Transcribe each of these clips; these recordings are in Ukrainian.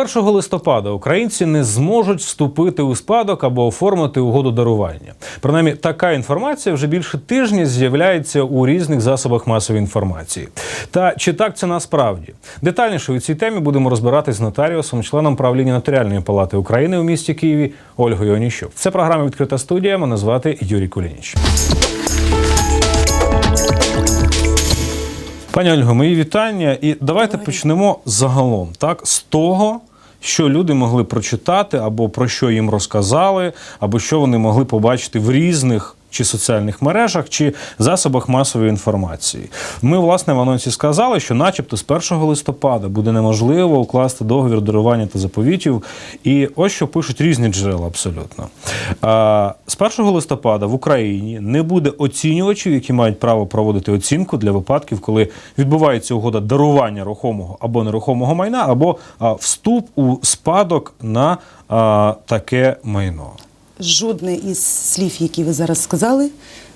1 листопада українці не зможуть вступити у спадок або оформити угоду дарування. Принаймні, така інформація вже більше тижня з'являється у різних засобах масової інформації. Та чи так це насправді? Детальніше у цій темі будемо розбиратись з нотаріусом, членом правління Нотаріальної палати України у місті Києві Ольгою Оніщук. Це програма Відкрита студія. Мене звати Юрій Кулініч. Пані Ольго, мої вітання. І давайте почнемо загалом, так, з того, що люди могли прочитати, або про що їм розказали, або що вони могли побачити в різних. Чи соціальних мережах, чи засобах масової інформації. Ми, власне, в анонсі сказали, що, начебто, з 1 листопада буде неможливо укласти договір дарування та заповітів. І ось що пишуть різні джерела абсолютно. А, з 1 листопада в Україні не буде оцінювачів, які мають право проводити оцінку для випадків, коли відбувається угода дарування рухомого або нерухомого майна, або а, вступ у спадок на а, таке майно. Жодне із слів, які ви зараз сказали,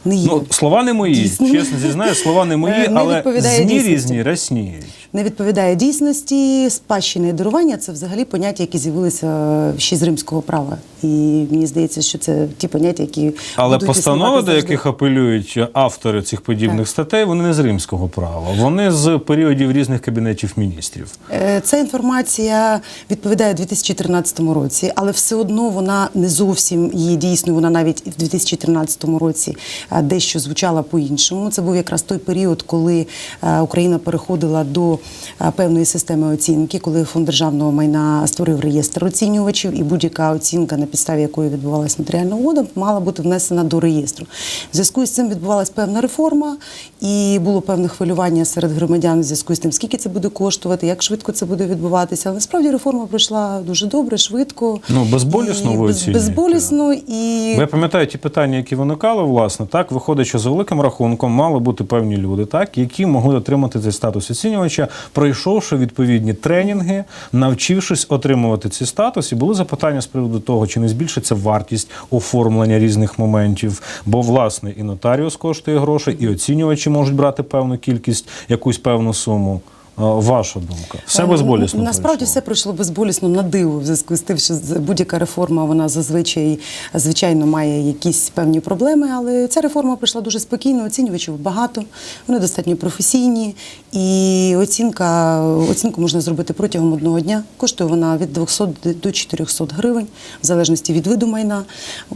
не є. Ну, слова не мої, Дійсно. чесно зізнаю, слова не мої, Е, не але змі дійсності. різні рясніють. не відповідає дійсності. Спадщина і дарування це взагалі поняття, які з'явилися ще з римського права. І мені здається, що це ті поняття, які Але постанови, до яких апелюють автори цих подібних Так. статей, вони не з римського права, вони з періодів різних кабінетів міністрів. Е, Ця інформація відповідає 2013 році, але все одно вона не зовсім є дійсною. Вона навіть в 2013 році е, дещо звучала по-іншому. Це був якраз той період, коли е, Україна переходила до е, певної системи оцінки, коли фонд державного майна створив реєстр оцінювачів, і будь-яка оцінка, на підставі якої відбувалася нотаріальна угода, мала бути внесена до реєстру. В зв'язку з цим відбувалася певна реформа, і було певне хвилювання серед громадян в зв'язку з тим, скільки це буде коштувати, як швидко це буде відбуватися. Але насправді реформа пройшла дуже добре, швидко. Ну, безболісно І ви без- оцінюєте. безболісно і Бо я пам'ятаю ті питання, які виникали, власне, так виходить, що за великим рахунком мали бути певні люди, так які могли отримати цей статус оцінювача, пройшовши відповідні тренінги, навчившись отримувати цей статус, і були запитання з приводу того, чи не збільшиться вартість оформлення різних моментів. Бо власне і нотаріус коштує грошей, і оцінювачі можуть брати певну кількість, якусь певну суму. Е, Ваша думка, все Е, безболісно. Насправді пройшло? все пройшло безболісно на диво в зв'язку з тим, що будь-яка реформа вона зазвичай звичайно має якісь певні проблеми, але ця реформа пройшла дуже спокійно. Оцінювачів багато, вони достатньо професійні, і оцінка оцінку можна зробити протягом одного дня. Коштує вона від 200 до 400 гривень, в залежності від виду майна.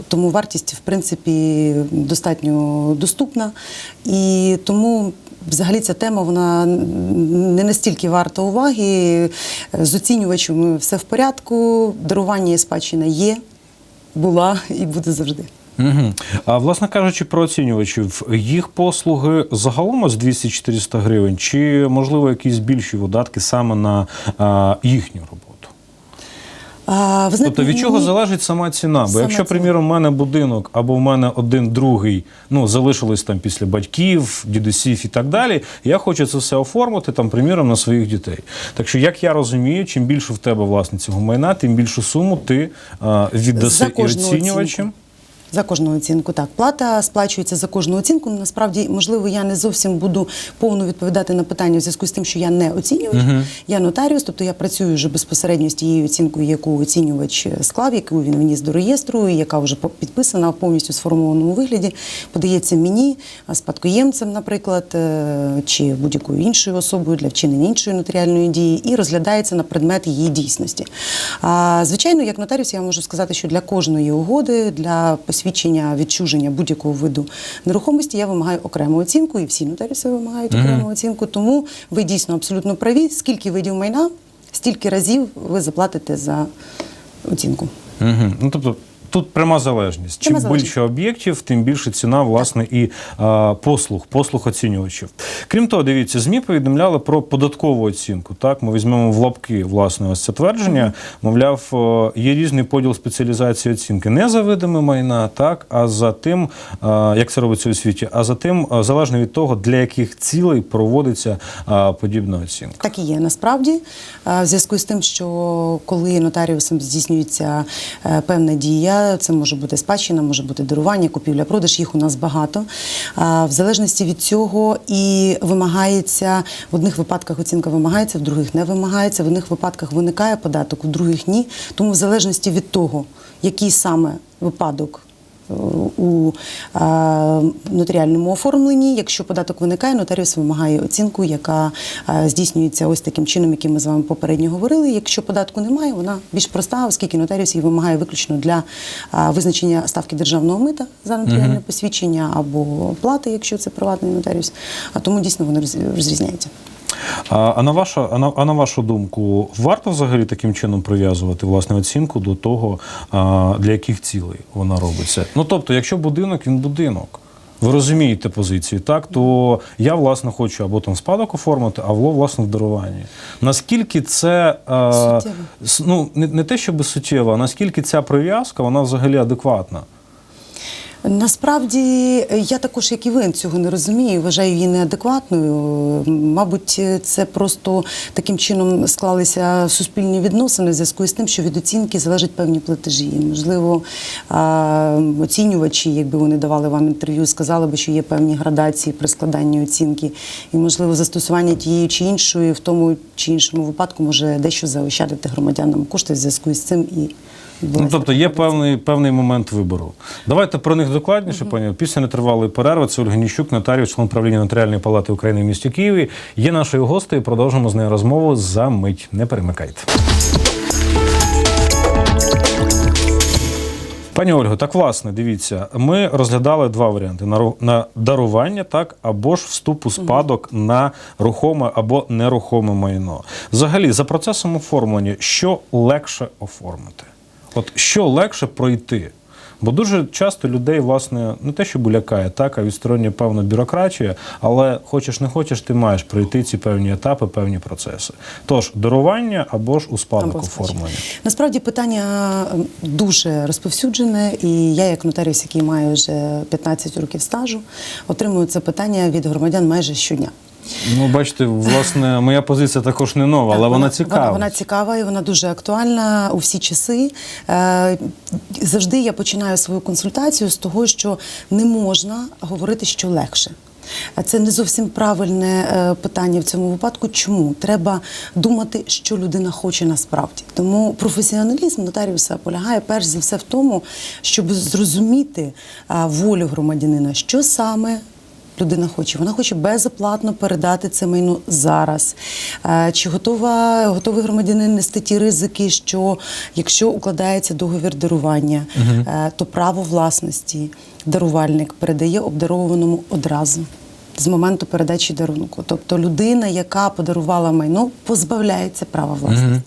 Тому вартість, в принципі, достатньо доступна. І тому Взагалі ця тема вона не настільки варта уваги. З оцінювачами все в порядку. Дарування спадщина є, була і буде завжди. Угу. А власне кажучи, про оцінювачів, їх послуги загалом ось 200-400 гривень, чи можливо якісь більші видатки саме на а, їхню роботу? А, ви знаєте, Тобто від чого залежить сама ціна? Бо Сама якщо, ціна. приміром, в мене будинок або в мене один другий, ну залишились там після батьків, дідусів і так далі, я хочу це все оформити там, приміром, на своїх дітей. Так що, як я розумію, чим більше в тебе власне цього майна, тим більшу суму ти а, віддаси і оцінювачам. оцінку. За кожну оцінку, так. Плата сплачується за кожну оцінку. Насправді, можливо, я не зовсім буду повно відповідати на питання в зв'язку з тим, що я не оцінювач, я нотаріус, тобто я працюю вже безпосередньо з тією оцінкою, яку оцінювач склав, яку він вніс до реєстру, яка вже підписана в повністю сформованому вигляді, подається мені, спадкоємцем, наприклад, е, чи будь-якою іншою особою для вчинення іншої нотаріальної дії, і розглядається на предмет її дійсності. А, звичайно, як нотаріус, я можу сказати, що для кожної угоди, для посвідчення відчуження будь-якого виду нерухомості я вимагаю окрему оцінку, і всі нотаріуси вимагають окрему оцінку. Тому ви дійсно абсолютно праві. Скільки видів майна, стільки разів ви заплатите за оцінку. Угу. Ну, тобто, тут пряма залежність. Чим залежність. більше об'єктів, тим більше ціна, власне, і а, послуг, послуг оцінювачів. Крім того, дивіться, ЗМІ повідомляли про податкову оцінку. Так, ми візьмемо в лапки, власне, ось це твердження. Мовляв, є різний поділ спеціалізації оцінки не за видами майна, так, а за тим, а, як це робиться у світі, а за тим, залежно від того, для яких цілей проводиться а, подібна оцінка. Так і є насправді. В зв'язку з тим, що коли нотаріусом здійснюється е, певна дія, це може бути спадщина, може бути дарування, купівля-продаж. Їх у нас багато. В залежності від цього і вимагається в одних випадках оцінка вимагається, в других не вимагається. В одних випадках виникає податок, в других ні. Тому в залежності від того, який саме випадок у нотаріальному оформленні. Якщо податок виникає, нотаріус вимагає оцінку, яка здійснюється ось таким чином, яким ми з вами попередньо говорили. Якщо податку немає, вона більш проста, оскільки нотаріус її вимагає виключно для визначення ставки державного мита за нотаріальне посвідчення або плати, якщо це приватний нотаріус. А тому дійсно вони роз- розрізняються. А, а, на вашу, а, на, а на вашу думку, варто взагалі таким чином прив'язувати власне оцінку до того, а, для яких цілей вона робиться? Ну тобто, якщо будинок, він будинок. Ви розумієте позицію, так? То я, власне, хочу або там спадок оформити, або власне в даруванні. Наскільки це е, ну, не, не те, щоб суттєво, а наскільки ця прив'язка, вона взагалі адекватна? Насправді я також, як і ви, цього не розумію, вважаю її неадекватною. Мабуть, це просто таким чином склалися суспільні відносини в зв'язку з тим, що від оцінки залежать певні платежі. Можливо, оцінювачі, якби вони давали вам інтерв'ю, сказали би, що є певні градації при складанні оцінки, і можливо застосування тієї чи іншої в тому чи іншому випадку може дещо заощадити громадянам кошти в зв'язку з цим і. Ну, тобто є певний, певний момент вибору. Давайте про них докладніше, пані. Після нетривалої перерви це Ольга Ніщук, нотаріус, член правління Нотаріальної палати України в місті Києві. Є нашою гостею. Продовжимо з нею розмову за мить. Не перемикайте. Пані Ольго, так власне, дивіться, ми розглядали два варіанти: на, на дарування, так, або ж вступ у спадок на рухоме або нерухоме майно. Взагалі, за процесом оформлення, що легше оформити? От що легше пройти? Бо дуже часто людей, власне, не те, що лякає, так, а відстороння певна бюрократія, але хочеш не хочеш, ти маєш пройти ці певні етапи, певні процеси. Тож, дарування або ж у спадок оформлення. Насправді питання дуже розповсюджене, і я, як нотаріус, який має вже 15 років стажу, отримую це питання від громадян майже щодня. Ну, бачите, власне, моя позиція також не нова, але Так, вона цікава. Вона, вона цікава і вона дуже актуальна у всі часи. Е, завжди я починаю свою консультацію з того, що не можна говорити, що легше. Це не зовсім правильне е, питання в цьому випадку. Чому треба думати, що людина хоче насправді? Тому професіоналізм нотаріуса полягає перш за все в тому, щоб зрозуміти волю громадянина, що саме людина хоче. Вона хоче безоплатно передати це майно зараз. Е, Чи готова, готовий громадянин нести ті ризики, що якщо укладається договір дарування, е, то право власності дарувальник передає обдарованому одразу. З моменту передачі дарунку. Тобто людина, яка подарувала майно, позбавляється права власності.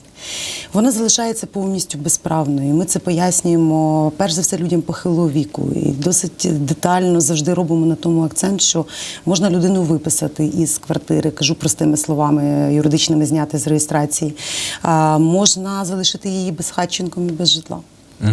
Вона залишається повністю безправною. Ми це пояснюємо перш за все людям похилого віку. І досить детально завжди робимо на тому акцент, що можна людину виписати із квартири, кажу простими словами, юридичними зняти з реєстрації. А, можна залишити її безхатченком і без житла.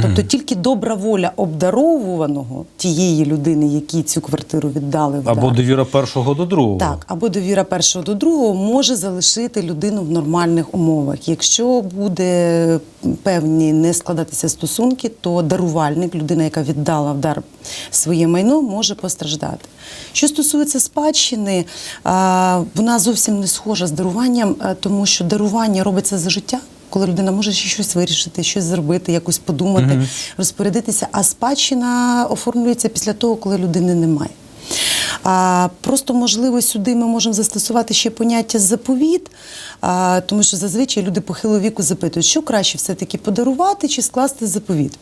Тобто тільки добра воля обдаровуваного тієї людини, якій цю квартиру віддали в Або довіра першого до другого. Так, або довіра першого до другого може залишити людину в нормальних умовах. Якщо буде певні не складатися стосунки, то дарувальник, людина, яка віддала в дар своє майно, може постраждати. Що стосується спадщини, вона зовсім не схожа з даруванням, тому що дарування робиться за життя. Коли людина може ще щось вирішити, щось зробити, якось подумати, розпорядитися, а спадщина оформлюється після того, коли людини немає. А, просто, можливо, сюди ми можемо застосувати ще поняття заповіт, а, тому що зазвичай люди похилого віку запитують, що краще все-таки подарувати чи скласти заповіт.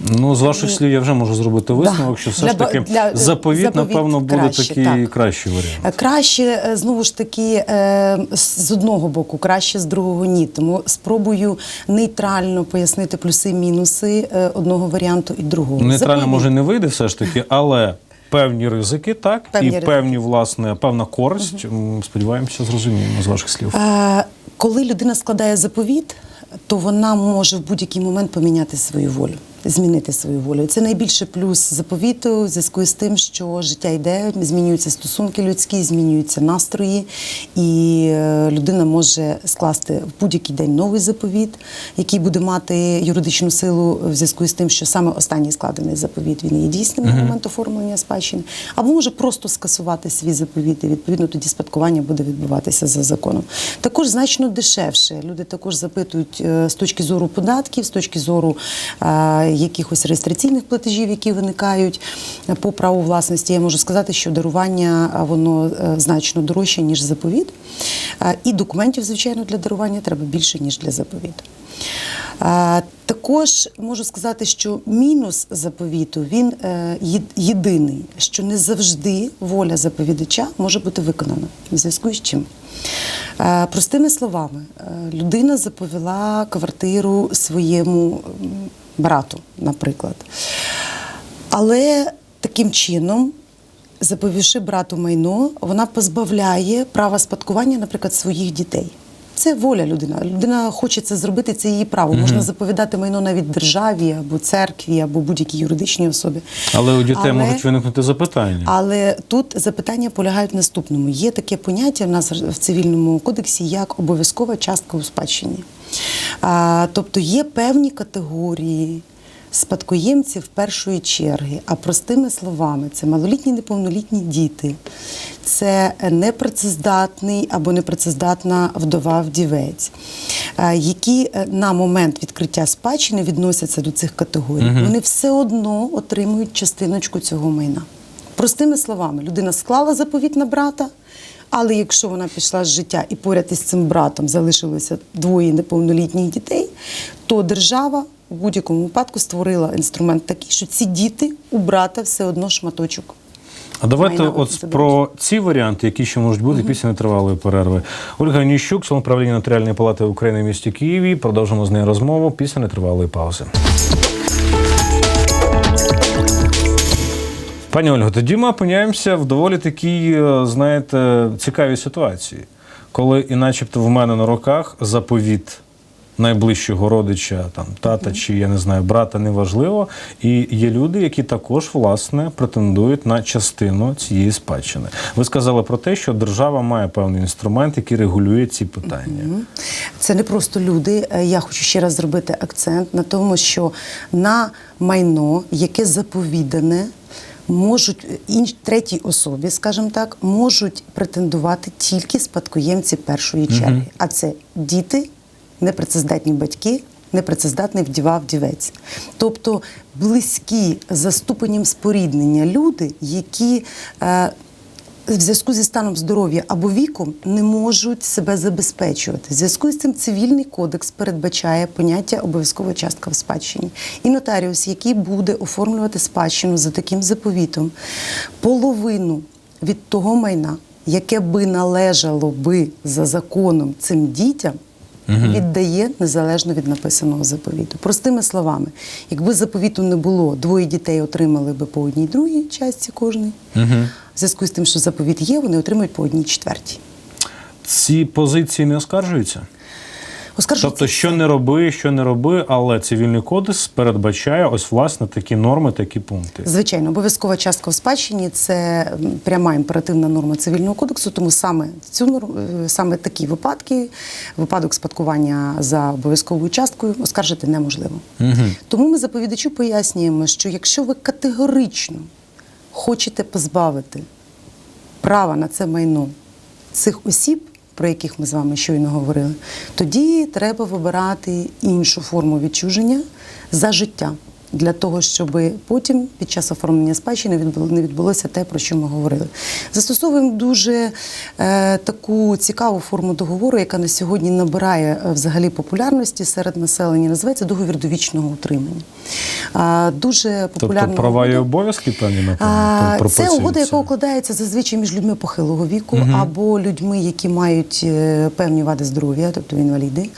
Ну, з ваших слів я вже можу зробити висновок, що все Для ж таки для- заповіт, заповіт напевно, буде краще, такий так. кращий варіант. Е, Краще, е, знову ж таки, е, з одного боку, краще з другого ні. Тому спробую нейтрально пояснити плюси-мінуси одного варіанту і другого. Нейтрально Заповіт. може не вийде все ж таки, але певні ризики, так, Певні і ризики. певні, власне, певна користь. М, Сподіваємося, зрозуміємо з ваших слів. Е, Коли людина складає заповіт, то вона може в будь-який момент поміняти свою волю. Змінити свою волю. Це найбільше плюс заповіту в зв'язку з тим, що життя йде, змінюються стосунки людські, змінюються настрої, і е, людина може скласти в будь-який день новий заповіт, який буде мати юридичну силу в зв'язку з тим, що саме останній складений заповіт він є дійсним на момент оформлення спадщини, або може просто скасувати свій заповіт, і відповідно тоді спадкування буде відбуватися за законом. Також значно дешевше. Люди також запитують е, з точки зору податків, з точки зору е, якихось реєстраційних платежів, які виникають е, по праву власності. Я можу сказати, що дарування воно е, значно дорожче, ніж заповіт. Е, І документів, звичайно, для дарування треба більше, ніж для заповіту. Е, Також можу сказати, що мінус заповіту він е, єдиний, що не завжди воля заповідача може бути виконана. В зв'язку з чим? Е, Простими словами, е, людина заповіла квартиру своєму брату, наприклад. Але таким чином, заповівши брату майно, вона позбавляє права спадкування, наприклад, своїх дітей. Це воля людини. Людина хоче це зробити, це її право. Можна заповідати майно навіть державі або церкві, або будь-якій юридичній особі. Але у дітей Але- можуть виникнути запитання. Але тут запитання полягають в наступному. Є таке поняття в нас в цивільному кодексі як обов'язкова частка у спадщині. А, тобто є певні категорії спадкоємців першої черги, а простими словами, це малолітні неповнолітні діти, це непрацездатний або непрацездатна вдова вдівець, е, які е, на момент відкриття спадщини відносяться до цих категорій. Вони все одно отримують частиночку цього майна. Простими словами, людина склала заповіт на брата, але якщо вона пішла з життя і поряд із цим братом залишилося двоє неповнолітніх дітей, то держава в будь-якому випадку створила інструмент такий, що ці діти у брата все одно шматочок. А давайте майна от про ці варіанти, які ще можуть бути після нетривалої перерви. Ольга Ніщук, член управління Нотаріальної палати України в місті Києві. Продовжимо з нею розмову після нетривалої паузи. Пані Ольго, тоді ми опиняємося в доволі такій, е, знаєте, цікавій ситуації, коли і начебто в мене на руках заповіт найближчого родича, там тата чи я не знаю, брата, неважливо. І є люди, які також власне претендують на частину цієї спадщини. Ви сказали про те, що держава має певний інструмент, який регулює ці питання. Це не просто люди. Е, Я хочу ще раз зробити акцент на тому, що на майно, яке заповідане, можуть інш третій особі, скажімо так, можуть претендувати тільки спадкоємці першої черги. А це діти, непрацездатні батьки. Непрацездатний вдівав дівець, тобто близькі за ступенем споріднення люди, які е, в зв'язку зі станом здоров'я або віком не можуть себе забезпечувати. В зв'язку з цим цивільний кодекс передбачає поняття обов'язкова частка в спадщині. І нотаріус, який буде оформлювати спадщину за таким заповітом, половину від того майна, яке би належало би за законом цим дітям. Віддає незалежно від написаного заповіту. Простими словами, якби заповіту не було, двоє дітей отримали би по одній другій частці кожний. В зв'язку з тим, що заповіт є, вони отримують по одній четвертій. Ці позиції не оскаржуються. Оскаржується Тобто, що не роби, що не роби, але цивільний кодекс передбачає ось власне такі норми, такі пункти. Звичайно, обов'язкова частка в спадщині це пряма імперативна норма цивільного кодексу, тому саме цю норму, е, саме такі випадки, випадок спадкування за обов'язковою часткою, оскаржити неможливо. Тому ми заповідачу пояснюємо, що якщо ви категорично хочете позбавити права на це майно цих осіб, про яких ми з вами щойно говорили, тоді треба вибирати іншу форму відчуження за життя. Для того, щоб потім під час оформлення спадщини не відбулося те, про що ми говорили. Застосовуємо дуже е, таку цікаву форму договору, яка на сьогодні набирає е, взагалі популярності серед населення. Називається договір довічного утримання. А, дуже популярна Тобто права і обов'язки певні напевно, Це угода, яка укладається зазвичай між людьми похилого віку або людьми, які мають е, певні вади здоров'я, тобто інваліди,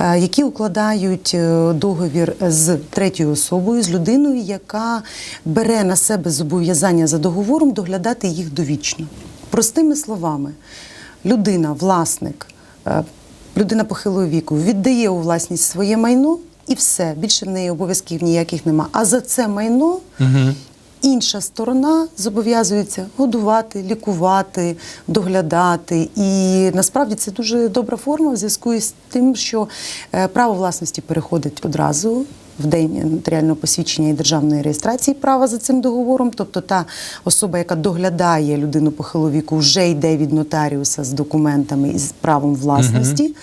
е, які укладають договір з третьою особою, з людиною, яка бере на себе зобов'язання за договором доглядати їх довічно. Простими словами, людина, власник, е, людина похилого віку віддає у власність своє майно. і все. Більше в неї обов'язків ніяких нема. А за це майно. Інша сторона зобов'язується годувати, лікувати, доглядати. І насправді це дуже добра форма в зв'язку із тим, що е, право власності переходить одразу в день нотаріального посвідчення і державної реєстрації права за цим договором. Тобто та особа, яка доглядає людину похиловіку, вже йде від нотаріуса з документами і з правом власності.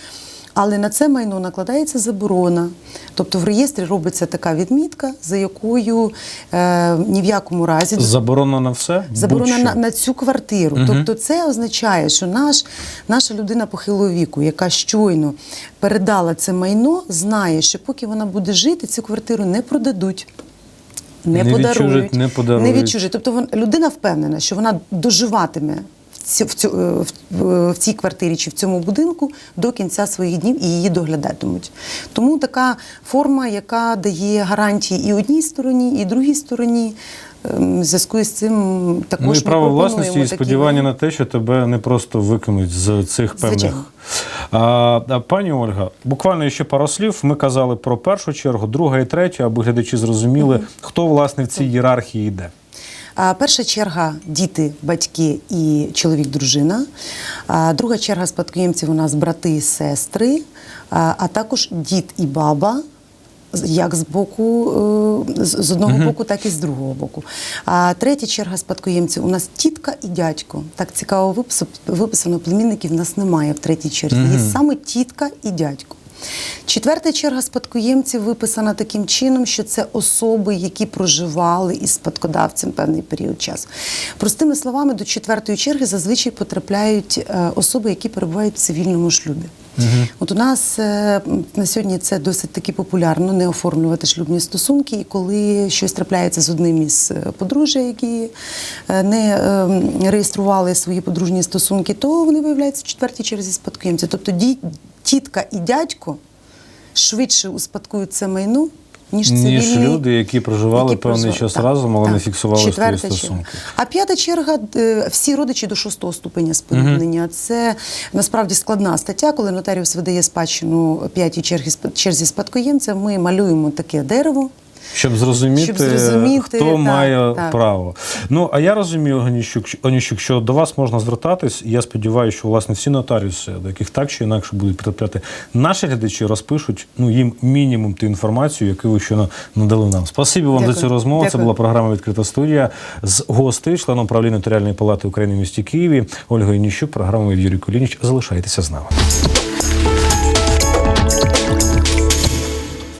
Але на це майно накладається заборона. Тобто в реєстрі робиться така відмітка, за якою е, ні в якому разі Заборонено на все? заборона на, на цю квартиру. Тобто це означає, що наш, наша людина похилого віку, яка щойно передала це майно, знає, що поки вона буде жити, цю квартиру не продадуть. Не, Не подарують, відчужать, не подарують. Не відчужать. Тобто людина впевнена, що вона доживатиме в, е, в, цій квартирі чи в цьому будинку до кінця своїх днів і її доглядатимуть. Тому така форма, яка дає гарантії і одній стороні, і другій стороні. Ем, В зв'язку з цим також Ну і право власності і сподівання на те, що тебе не просто викинуть з цих певних. Звичайно. А, пані Ольга, буквально ще пару слів. Ми казали про першу чергу, друга і третя, аби глядачі зрозуміли, хто власне в цій ієрархії йде. Перша черга діти, батьки і чоловік, дружина. Друга черга спадкоємців у нас брати і сестри, а також дід і баба. Як з боку, е, з одного боку, так і з другого боку. А третя черга спадкоємців у нас тітка і дядько. Так цікаво виписано, виписано племінників в нас немає в третій черзі. Є саме тітка і дядько. Четверта черга спадкоємців виписана таким чином, що це особи, які проживали із спадкодавцем певний період часу. Простими словами, до четвертої черги зазвичай потрапляють е, особи, які перебувають в цивільному шлюбі. От у нас е, на сьогодні це досить таки популярно не оформлювати шлюбні стосунки, і коли щось трапляється з одним із е, подружжя, які не е, реєстрували свої подружні стосунки, то вони виявляються в четвертій черзі спадкоємців. Тобто тітка і дядько швидше успадкують це майно, ніж цивільні. Ніж люди, які проживали які певний проживали. час Так, разом, але так. не фіксували свої стосунки. черга. А п'ята черга е, всі родичі до шостого ступеня споріднення. Це насправді складна стаття, коли нотаріус видає спадщину п'ятій черзі спадкоємця. Ми малюємо таке дерево. Щоб зрозуміти, Щоб зрозуміти, хто так, має так. право. Ну а я розумію, Оніщук, Оніщук, що до вас можна звертатись. і Я сподіваюся, що власне всі нотаріуси, до яких так чи інакше будуть потрапляти, наші глядачі розпишуть ну їм мінімум ту інформацію, яку ви щойно надали нам. Спасибі вам Дякую. за цю розмову. Це була програма Відкрита студія з гостею, членом правління Нотаріальної палати України в місті Києві Ольгою Ніщук. Програмою Юрій Кулініч. Залишайтеся з нами.